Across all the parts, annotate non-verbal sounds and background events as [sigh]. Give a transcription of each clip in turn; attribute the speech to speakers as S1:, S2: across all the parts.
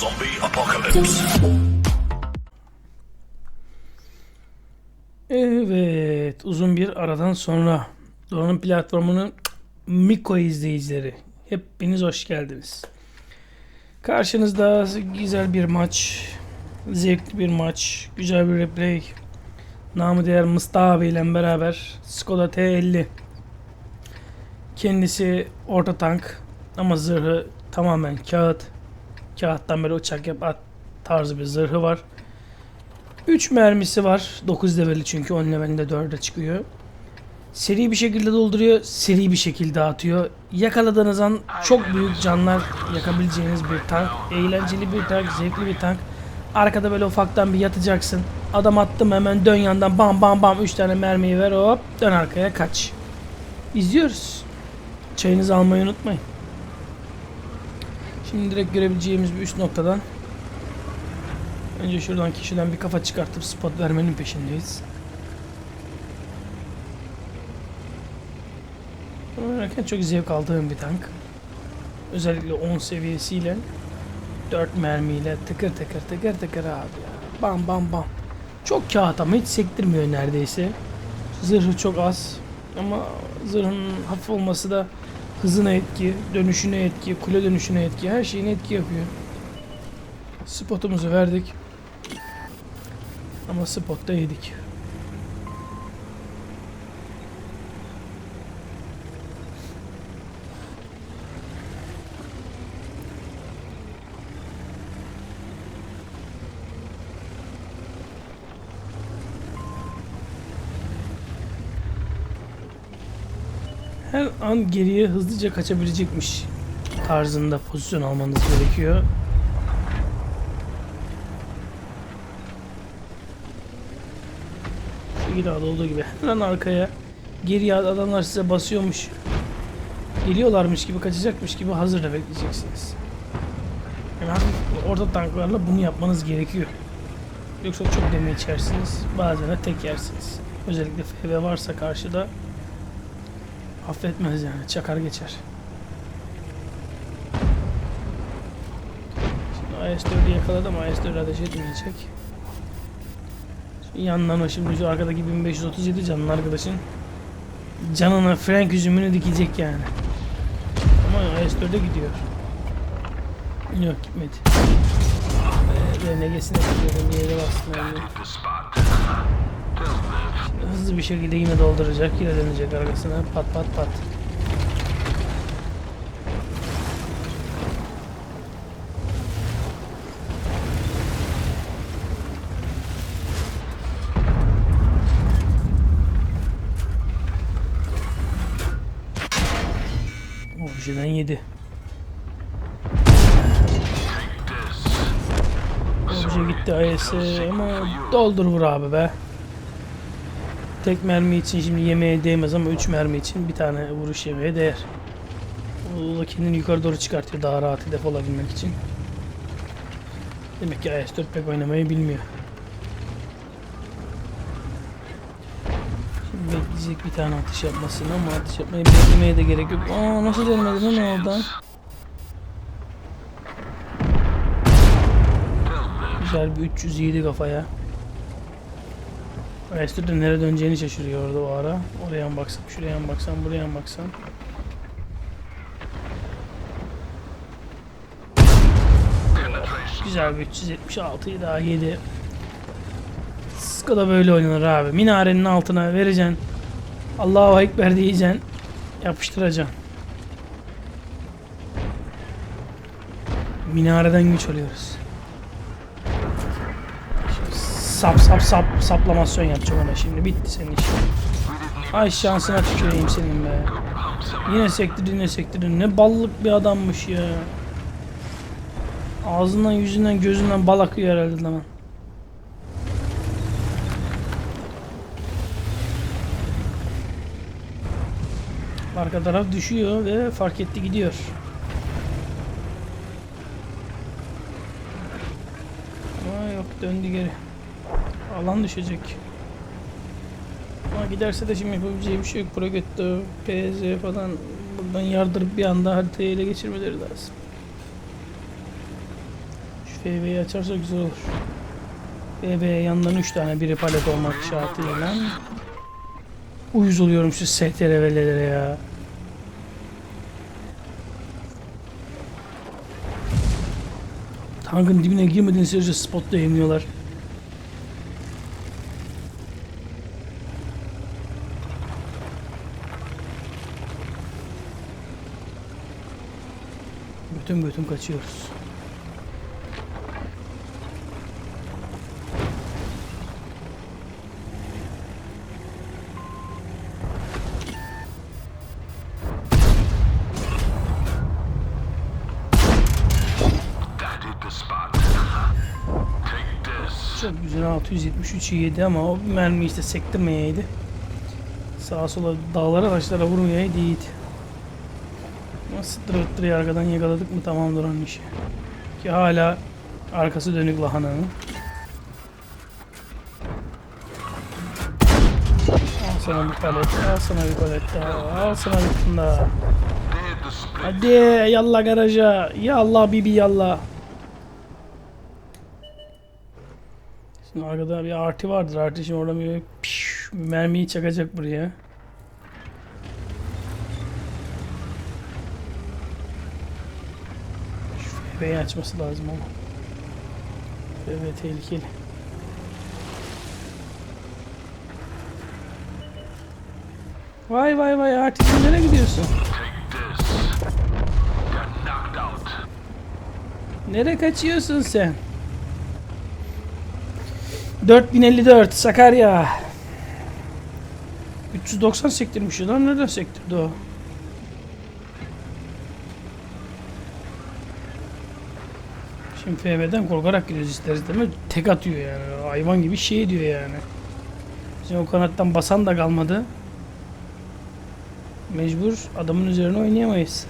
S1: Zombie apocalypse.
S2: Evet, uzun bir aradan sonra Doğan'ın platformunun Miko izleyicileri. Hepiniz hoş geldiniz. Karşınızda güzel bir maç, zevkli bir maç, güzel bir replay. Namı değer Mustafa ile beraber Skoda T50. Kendisi orta tank ama zırhı tamamen kağıt. Kağıttan böyle uçak yap at tarzı bir zırhı var. 3 mermisi var. 9 leveli çünkü 10 levelinde 4'e çıkıyor. Seri bir şekilde dolduruyor, seri bir şekilde atıyor. Yakaladığınız an çok büyük canlar yakabileceğiniz bir tank. Eğlenceli bir tank, zevkli bir tank. Arkada böyle ufaktan bir yatacaksın. Adam attım hemen dön yandan bam bam bam 3 tane mermiyi ver hop dön arkaya kaç. İzliyoruz. Çayınızı almayı unutmayın. Şimdi direkt görebileceğimiz bir üst noktadan Önce şuradan kişiden bir kafa çıkartıp spot vermenin peşindeyiz. Oynarken çok zevk aldığım bir tank. Özellikle 10 seviyesiyle 4 mermiyle tıkır tıkır tıkır tıkır abi ya. Bam bam bam. Çok kağıt ama hiç sektirmiyor neredeyse. Zırhı çok az. Ama zırhın hafif olması da hızına etki, dönüşüne etki, kule dönüşüne etki, her şeyine etki yapıyor. Spotumuzu verdik. Ama spotta yedik. Her an geriye hızlıca kaçabilecekmiş tarzında pozisyon almanız gerekiyor. Şu gidada olduğu gibi hemen arkaya geriye adamlar size basıyormuş geliyorlarmış gibi kaçacakmış gibi hazırda bekleyeceksiniz. Yani orta tanklarla bunu yapmanız gerekiyor. Yoksa çok deme içersiniz. Bazen de tek yersiniz. Özellikle FV varsa karşıda affetmez yani. Çakar geçer. Şimdi IS-4'ü yakaladım. IS-4 ateş etmeyecek. Şu yandan o şimdi şu arkadaki 1537 canlı arkadaşın canına Frank üzümünü dikecek yani. Ama IS-4'e gidiyor. Yok gitmedi. Ee, RNG'sine gidiyorum. Yere bastım. Yani. Hızlı bir şekilde yine dolduracak. Yine dönecek arkasına. Pat pat pat. Objeden yedi. Obje gitti AES'e ama doldur vur abi be. Tek mermi için şimdi yemeğe değmez ama 3 mermi için bir tane vuruş yemeye değer. O da kendini yukarı doğru çıkartıyor daha rahat hedef olabilmek için. Demek ki AS4 pek oynamayı bilmiyor. Şimdi bekleyecek bir tane atış yapmasını ama atış yapmayı beklemeye de gerek yok. Aa nasıl dönmedi lan oradan? Güzel bir 307 kafaya. Esther de nereye döneceğini şaşırıyor orada o ara. Oraya mı baksam, şuraya mı baksam, buraya mı baksam. Güzel bir 376'yı daha yedi. Skoda böyle oynanır abi. Minarenin altına vereceksin. Allahu Ekber diyeceksin. Yapıştıracaksın. Minareden güç alıyoruz. Sap sap sap saplamasyon yapacağım ona şimdi. Bitti senin işin. Ay şansına tüküreyim senin be. Yine sektirdin yine sektirdin. Ne ballık bir adammış ya. Ağzından yüzünden gözünden bal akıyor herhalde lan. Arka taraf düşüyor ve fark etti gidiyor. Ama yok döndü geri. Alan düşecek. Ama giderse de şimdi yapabileceği bir şey yok. Progetto, PZ falan buradan yardırıp bir anda haritayı ele geçirmeleri lazım. FB'yi açarsa güzel olur. FB'ye yandan 3 tane biri palet olmak şartıyla. Uyuz oluyorum şu STRV'lere ya. Tankın dibine girmediğin sürece spotla yemiyorlar. Bütün bütün kaçıyoruz. Çok güzel 673 yedi ama o mermi işte sektirmeyeydi. Sağa sola dağlara taşlara vurmayaydı iyiydi. Ama sıttır ıttırı arkadan yakaladık mı tamamdır onun işi. Ki hala arkası dönük lahananın. Al sana bir palet, al sana bir palet daha, al sana bir daha. Hadi yallah garaja. Yallah bibi yallah. Şimdi arkada bir artı vardır. Artı şimdi orada bir piş, mermiyi çakacak buraya. FB'yi açması lazım ama. FB tehlikeli. Vay vay vay artık nereye gidiyorsun? Nereye kaçıyorsun sen? 4054 Sakarya. 390 sektirmiş lan nereden sektirdi o? Şimdi FB'den korkarak gidiyoruz isteriz değil mi? Tek atıyor yani. Hayvan gibi şey diyor yani. Şimdi o kanattan basan da kalmadı. Mecbur adamın üzerine oynayamayız.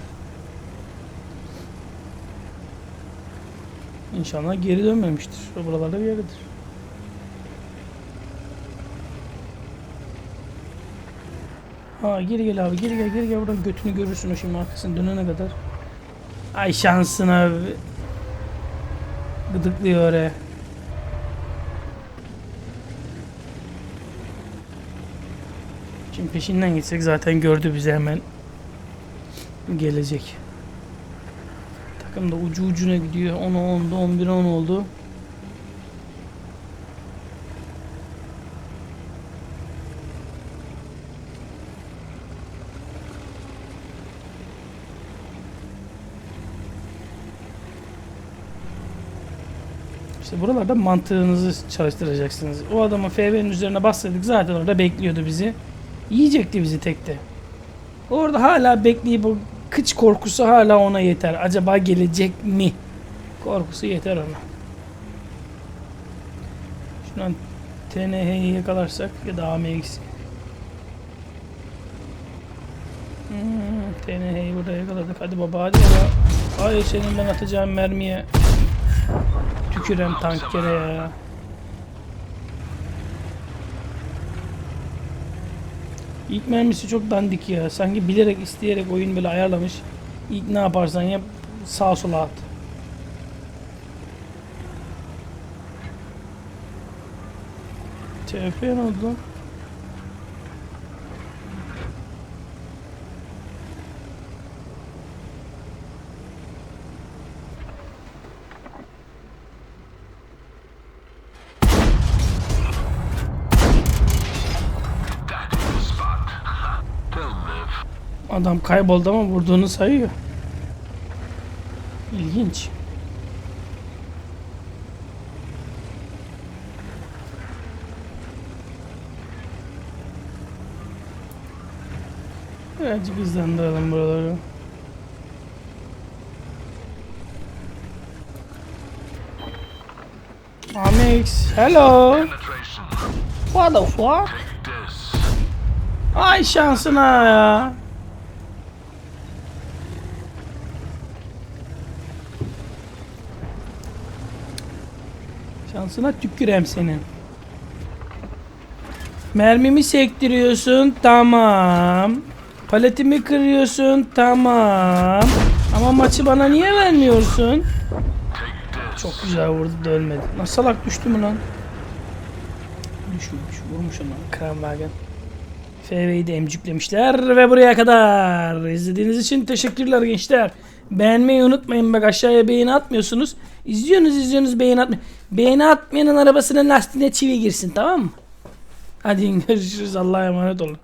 S2: İnşallah geri dönmemiştir. O buralarda bir yerdedir. Ha geri gel abi geri gel geri gel buradan götünü görürsün o şimdi arkasını dönene kadar. Ay şansına. Gıdıklıyor oraya. Şimdi peşinden gitsek zaten gördü bizi hemen. Gelecek. Takım da ucu ucuna gidiyor. 10 10'da 11 10 oldu. İşte buralarda mantığınızı çalıştıracaksınız. O adamı FV'nin üzerine bastırdık zaten orada bekliyordu bizi. Yiyecekti bizi tekte. Orada hala bekleyip o kıç korkusu hala ona yeter. Acaba gelecek mi? Korkusu yeter ona. Şundan TNH'yi yakalarsak ya da AMX. Hmm, TNH'yi burada yakaladık. Hadi baba hadi baba. Hayır senin ben atacağım mermiye. Tükürem tankere ya. İlk mermisi çok dandik ya. Sanki bilerek isteyerek oyun böyle ayarlamış. İlk ne yaparsan yap sağa sola at. TF ne oldu? Adam kayboldu ama vurduğunu sayıyor. İlginç. Birazcık hızlandıralım buraları. Amix, hello. What the fuck? Ay şansına ya. Şansına tükürem senin. Mermimi sektiriyorsun tamam. Paletimi kırıyorsun tamam. Ama maçı bana niye vermiyorsun? Çok güzel vurdu da ölmedi. Nasıl salak düştü mü lan? Düşmüş. Vurmuş ama. Kranwagen. FV'yi de emcüklemişler ve buraya kadar. İzlediğiniz için teşekkürler gençler. Beğenmeyi unutmayın bak aşağıya beğeni atmıyorsunuz. İzliyorsunuz izliyorsunuz beğeni atmayın. Beğeni atmayanın arabasının lastiğine çivi girsin tamam mı? Hadi [laughs] görüşürüz Allah'a emanet olun.